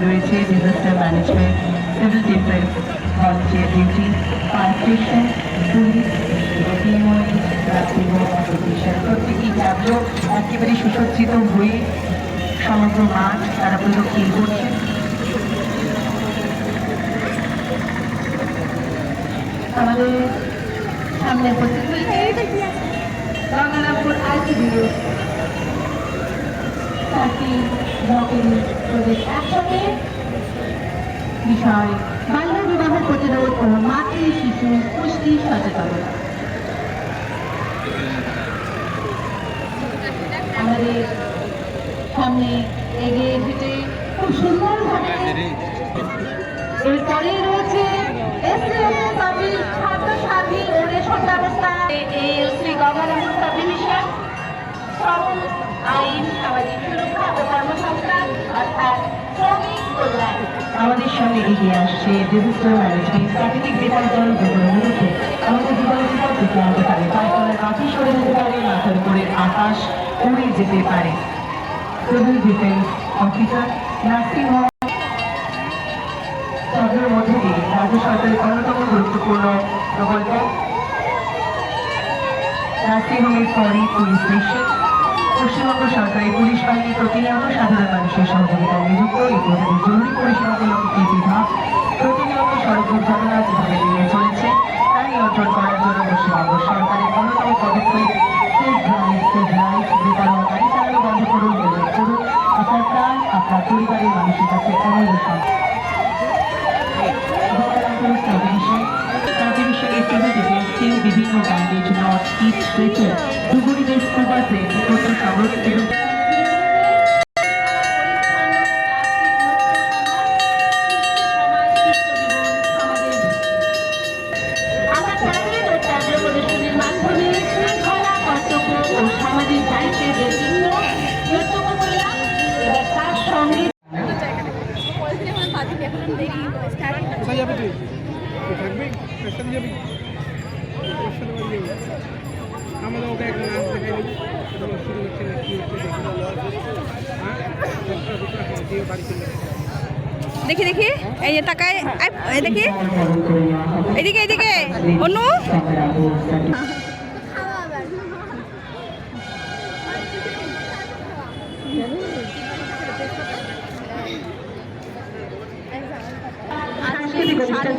রয়েছে disaster management civil defence volunteer duty fire station police প্রত্যেকটি tableau একেবারে সুসজ্জিত হয়ে সমগ্র মাঠ তারা প্রদক্ষিণ করছে আমাদের সামনে বিষয়। বাল্য বিবাহ প্রতিরোধ ও মাতৃ শিশু পুষ্টি সচেতনতা। আমাদের সামনে এগিয়ে হেঁটে খুব সুন্দরভাবে এরপরে রয়েছে এসএস সাবি খাদ্য সাথী ও রেশন ব্যবস্থা। এই শ্রম আইন, সামাজিক সুরক্ষা ও কর্মসংস্থান অর্থাৎ শ্রমিক কল্যাণ। আমাদের সঙ্গে এগিয়ে আসছে ডিজিটাল ম্যানেজমেন্ট, প্রাকৃতিক বিপর্যয় মূলত আমাদের জীবনের বিপদ ডেকে আনতে পারে। পায়খানার মাটি সরে যেতে পারে মাথার উপরে আকাশ উড়ে যেতে পারে। Civil defence officer nursing home তাদের মধ্যে দিয়ে রাজ্য সরকারের অন্যতম গুরুত্বপূর্ণ প্রকল্প। নার্সিংহোমের পরই পুলিশ স্টেশন পশ্চিমবঙ্গ সরকারি পুলিশ বাহিনী প্রতিনিয়ত সাধারণ মানুষের সহযোগিতায় নিযুক্ত এই প্রধানের জরুরি পরিষেবামূলক একটি বিভাগ প্রতিনিয়ত সড়ক দুর্ঘটনা যেভাবে বেড়ে চলেছে, তা নিয়ন্ত্রণ করার জন্য পশ্চিমবঙ্গ সরকারের অন্যতম পদক্ষেপ বন্ধ করুন করুন আপনার প্রাণ আপনার পরিবারের মানুষের কাছে অমূল্য বিভিন্ন ব্যান্ডেজ নট ইট স্ট্রেচার ডুবুরিদের স্কুবা প্লেন উপর সংরক্ষণ এবং আমরা ট্যাবলেট ও ট্যাবলেট প্রদর্শনীর মাধ্যমে শৃঙ্খলা কর্তব্য ও সামাজিক দায়িত্বের যে চিহ্ন কর্তব্য করলাম এবার তার সঙ্গে কোথায় যাবি তুই তুই থাকবি কার সাথে যাবি ওর সাথে বাড়ি যাবি আমাদের ওকে একটা নাচ দেখাই দিবি শুরু হচ্ছে না কি হচ্ছে দেখি হ্যাঁ দশটা দুটো হ্যাঁ দিয়ে বাড়ি চলে যাবে। দেখি দেখি। এই যে তাকায় আই, এই দেখি। এদিকে এদিকে। অনু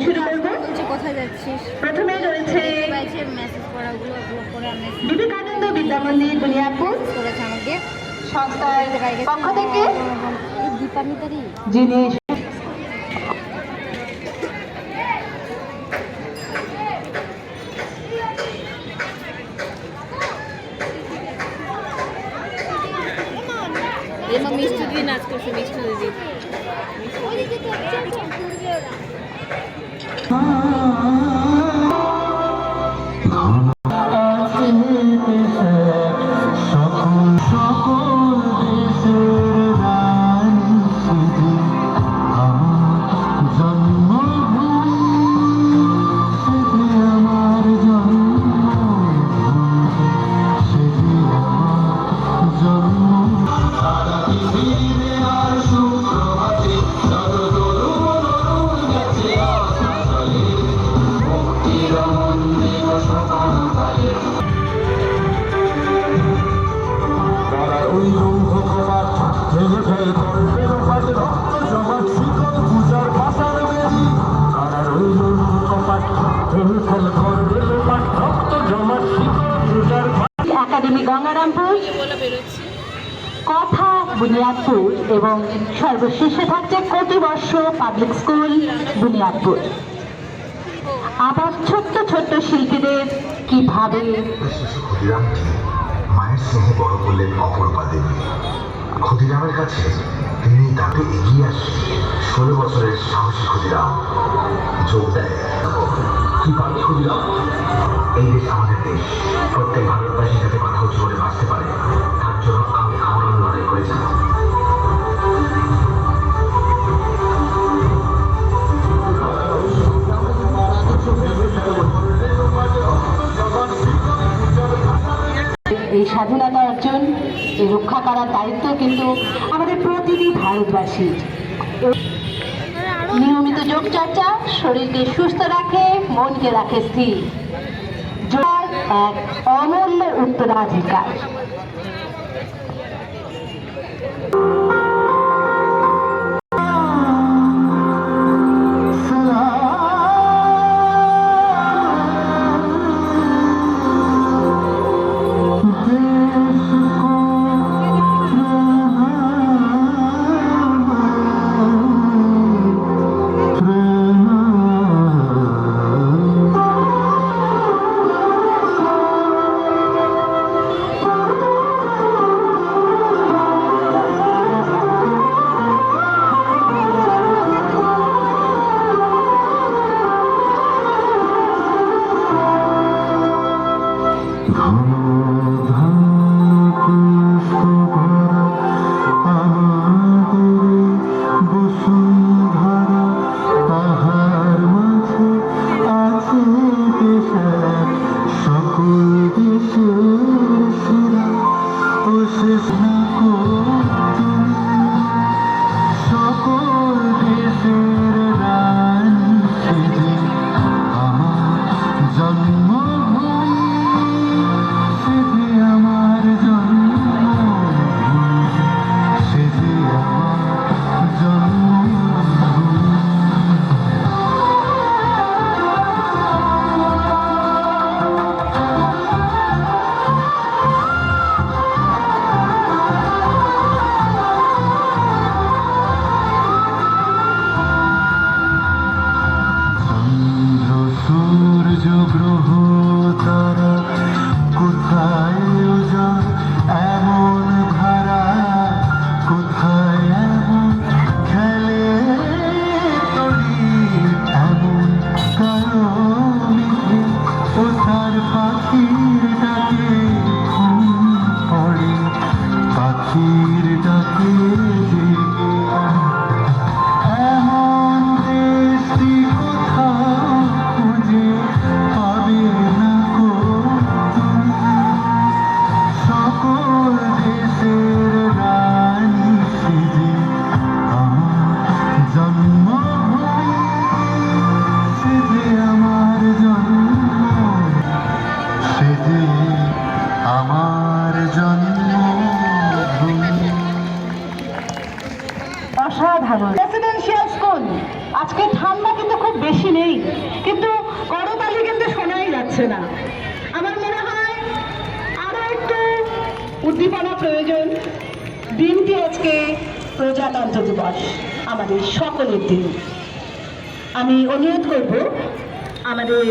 শুরু করব কোথায় যাচ্ছিস প্রথমে রয়েছে মেসেজ করাগুলো করে বিবেকানন্দ বিদ্যা মন্দির বুনিয়াদপুর করেছে আমাকে। সংস্থার পক্ষ থেকে যিনি মিষ্টি দিয়ে নাচ করছে মিষ্টি দিদি। তারা বুনিয়াদপুর এবং সর্বশেষে থাকছে কতিবর্ষ পাবলিক স্কুল বুনিয়াদপুর। আবার ছোট্ট ছোট্ট শিল্পীদের কীভাবে মায়ের স্নেহে বড় করলেন কাছে তিনি তাকে এগিয়ে ষোলো বছরের সাহসী যোগ দেয়। কি এই দেশ আমাদের দেশ। প্রত্যেক ভারতবাসী যাতে কথা উঁচু করে বাঁচতে পারে, তার জন্য আমি আমরণ লড়াই করে যাব এই স্বাধীনতা অর্জন, এই রক্ষা করার দায়িত্ব কিন্তু আমাদের প্রতিটি ভারতবাসীর নিয়মিত যোগচর্চা শরীরকে সুস্থ রাখে, মনকে রাখে স্থির। এক অমূল্য উত্তরাধিকার। পাখির ডাকে। উদ্দীপনা প্রয়োজন। দিনটি আজকে প্রজাতন্ত্র দিবস, আমাদের সকলের দিন। আমি অনুরোধ করব, আমাদের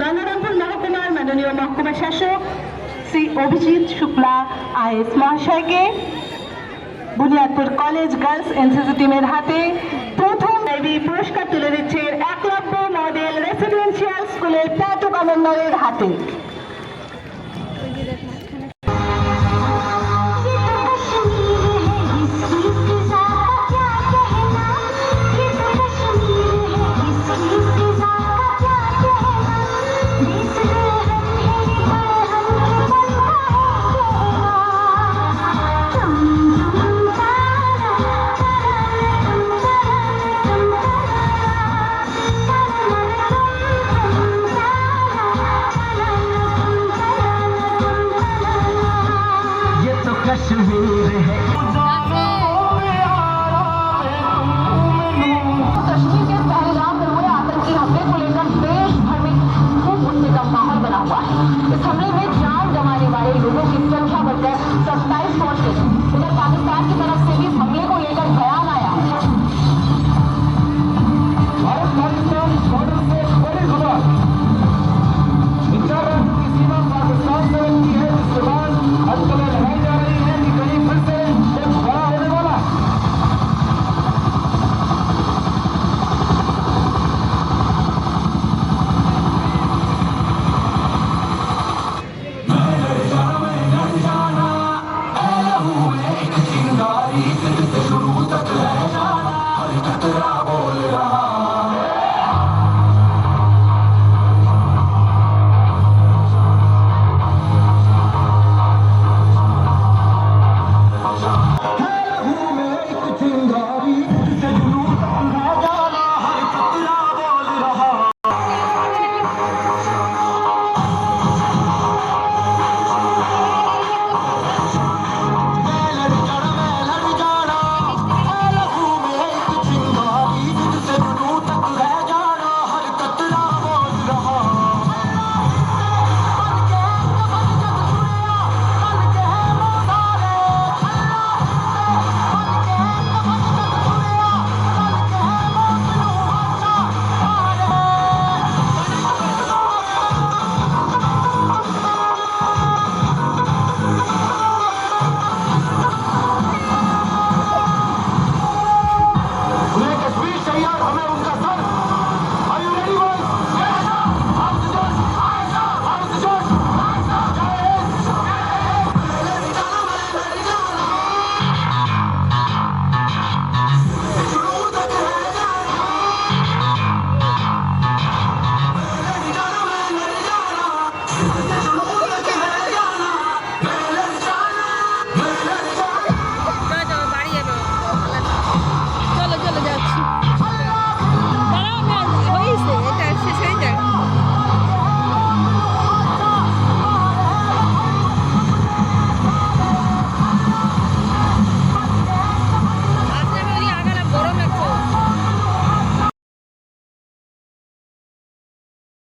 গঙ্গারামপুর মহকুমার মাননীয় মহকুমা শাসক শ্রী অভিজিৎ শুক্লা আইএস মহাশয়কে, বুনিয়াদপুর কলেজ গার্লস এনসিসি টিমের হাতে প্রথম দেবী পুরস্কার তুলে দিচ্ছে একলব্য মডেল রেসিডেন্সিয়াল স্কুলের প্যাটো কমান্ডারের হাতে। 돌아